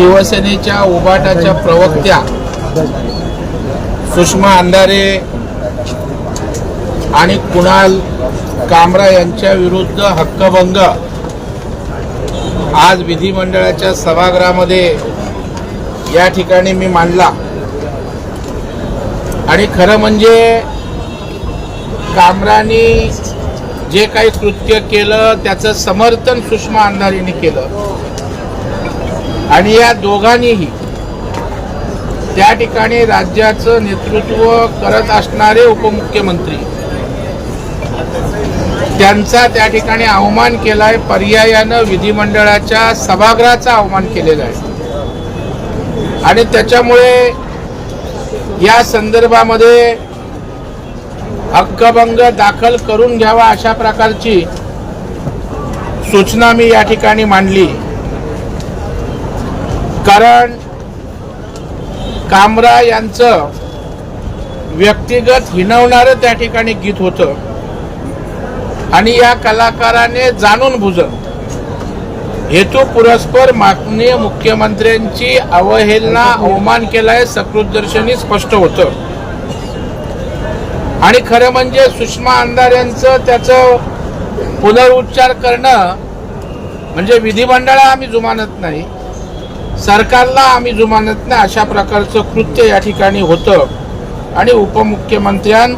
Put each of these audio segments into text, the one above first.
शिवसेनेच्या उबाटाच्या प्रवक्त्या सुषमा अंधारे आणि कुणाल कामरा यांच्या विरुद्ध हक्कभंग आज विधिमंडळाच्या सभागृहामध्ये या ठिकाणी मी मांडला. आणि खरं म्हणजे कामरानी जे काही कृत्य केलं त्याचं समर्थन सुषमा अंधारेने केलं. आणि या दोघांनीही त्या ठिकाणी राज्याचं नेतृत्व करत असणारे उपमुख्यमंत्री त्यांचा त्या ठिकाणी अवमान केलाय पर्यायानं विधिमंडळाच्या सभागृहाचा अवमान केलेला आहे. आणि त्याच्यामुळे या संदर्भामध्ये हक्कभंग दाखल करून घ्यावा अशा प्रकारची सूचना मी या ठिकाणी मांडली. कारण कामरा यांचं व्यक्तिगत हिणवणारं त्या ठिकाणी गीत होतं. आणि या कलाकाराने जाणून बुजत हेतू पुरस्पर माननीय मुख्यमंत्र्यांची अवहेलना अवमान केलाय सकृतदर्शनी स्पष्ट होतं. आणि खरं म्हणजे सुषमा आमदार यांचं त्याचं पुनरुच्चार करणं म्हणजे विधिमंडळा आम्ही जुमानत नाही. सरकारला आम्ही जुमानत नाही अशा प्रकारचं कृत्य या ठिकाणी होतं. आणि उपमुख्यमंत्र्यां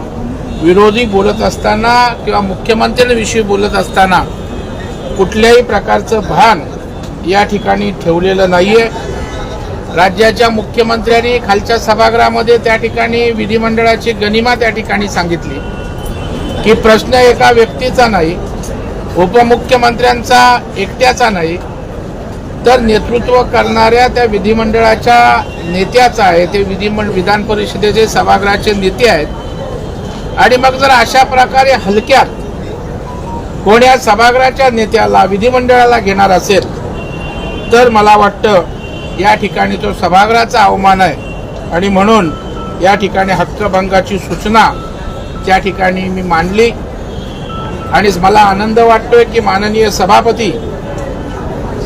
विरोधी बोलत असताना किंवा मुख्यमंत्र्यांविषयी बोलत असताना कुठल्याही प्रकारचं भान या ठिकाणी ठेवलेलं नाहीये. राज्याच्या मुख्यमंत्र्यांनी खालच्या सभागृहामध्ये त्या ठिकाणी विधिमंडळाची गनिमा त्या ठिकाणी सांगितली. की प्रश्न एका व्यक्तीचा नाही उपमुख्यमंत्र्यांचा एकट्याचा नाही तर नेतृत्व करणाऱ्या त्या विधिमंडळाच्या नेत्याचा आहे ते विधिमंडळ विधान परिषदेचे सभागृहाचे नेते आहेत. आणि मग जर अशा प्रकारे हलक्यात कोण्या सभागृहाच्या नेत्याला विधिमंडळाला घेणार असेल तर मला वाटतं या ठिकाणी तो सभागृहाचा अवमान आहे. आणि म्हणून या ठिकाणी हक्कभंगाची सूचना त्या ठिकाणी मी मांडली. आणि मला आनंद वाटतोय की माननीय सभापती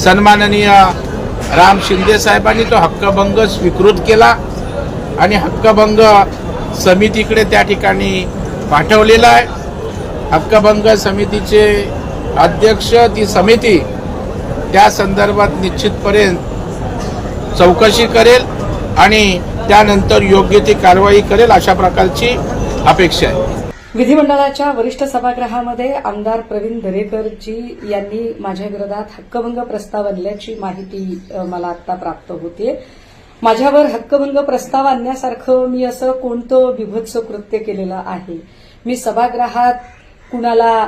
सन्माननीय राम शिंदे साहेबांनी तो हक्कभंग स्वीकृत केला आणि हक्कभंग समितीकडे त्या ठिकाणी पाठवलेला आहे. हक्कभंग समितीचे अध्यक्ष ती समिती त्या संदर्भात निश्चितपर्यंत चौकशी करेल आणि त्यानंतर योग्य ती कारवाई करेल अशा प्रकारची अपेक्षा आहे. विधिमंडळाच्या वरिष्ठ सभागृहामध्ये आमदार प्रवीण दरेकरजी यांनी माझ्या विरोधात हक्कभंग प्रस्ताव आणल्याची माहिती मला आता प्राप्त होते माझ्यावर हक्कभंग प्रस्ताव आणण्यासारखं मी असं कोणतं विभत्स कृत्य केलेलं आहे? मी सभागृहात कुणाला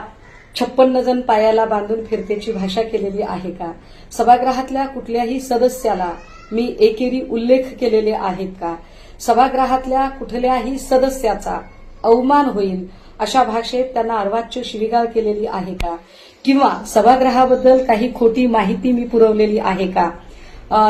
छप्पन्न जण पायाला बांधून फिरतेची भाषा केलेली आहे का? सभागृहातल्या कुठल्याही सदस्याला मी एकेरी उल्लेख केलेले आहेत का? सभागृहातल्या कुठल्याही सदस्याचा अवमान होईल अशा भाषेत त्यांना अर्वाच्य शिवीगाळ केलेली आहे का? किंवा सभागृहाबद्दल काही खोटी माहिती मी पुरवलेली आहे का?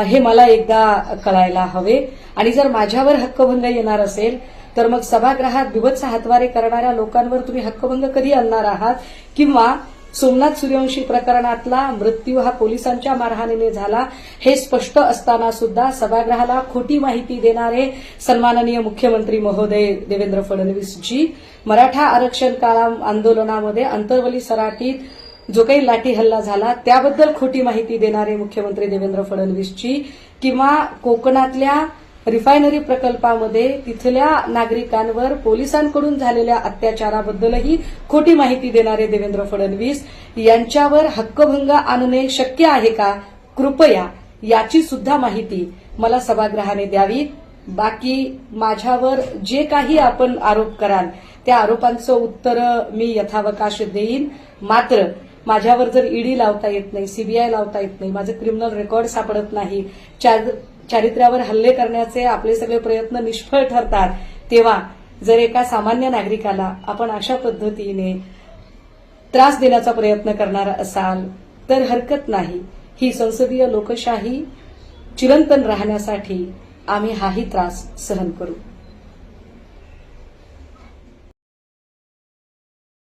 हे मला एकदा कळायला हवे. आणि जर माझ्यावर हक्कभंग येणार असेल तर मग सभागृहात बिभत्स हातवारे करणाऱ्या लोकांवर तुम्ही हक्कभंग कधी आणणार आहात? किंवा सोमनाथ सूर्यवंशी प्रकरणातला मृत्यू हा पोलिसांच्या मारहाणीने झाला. हे स्पष्ट असताना सुद्धा सभागृहाला खोटी माहिती देणारे सन्माननीय मुख्यमंत्री महोदय देवेंद्र फडणवीसजी मराठा आरक्षण काळा आंदोलनामध्ये अंतर्वली सराटीत जो काही लाठी हल्ला झाला त्याबद्दल खोटी माहिती देणारे मुख्यमंत्री देवेंद्र फडणवीसजी किंवा कोकणातल्या रिफायनरी प्रकल्पामध्ये तिथल्या नागरिकांवर पोलिसांकडून झालेल्या अत्याचाराबद्दलही खोटी माहिती देणारे देवेंद्र फडणवीस यांच्यावर हक्कभंग आणणे शक्य आहे का? कृपया याची सुद्धा माहिती मला सभागृहाने द्यावी. बाकी माझ्यावर जे काही आपण आरोप कराल त्या आरोपांचं उत्तर मी यथावकाश देईन. मात्र माझ्यावर जर ईडी लावता येत नाही सीबीआय लावता येत नाही माझं क्रिमिनल रेकॉर्ड सापडत नाही चार- चारित्र्यावर हल्ले करण्याचे आपले सगळे प्रयत्न निष्फळ ठरतात तेव्हा जर एका सामान्य नागरिकाला आपण अशा पद्धतीने त्रास देण्याचा प्रयत्न करणार असाल तर हरकत नाही. ही संसदीय लोकशाही चिरंतन राहण्यासाठी आम्ही हाही त्रास सहन करू.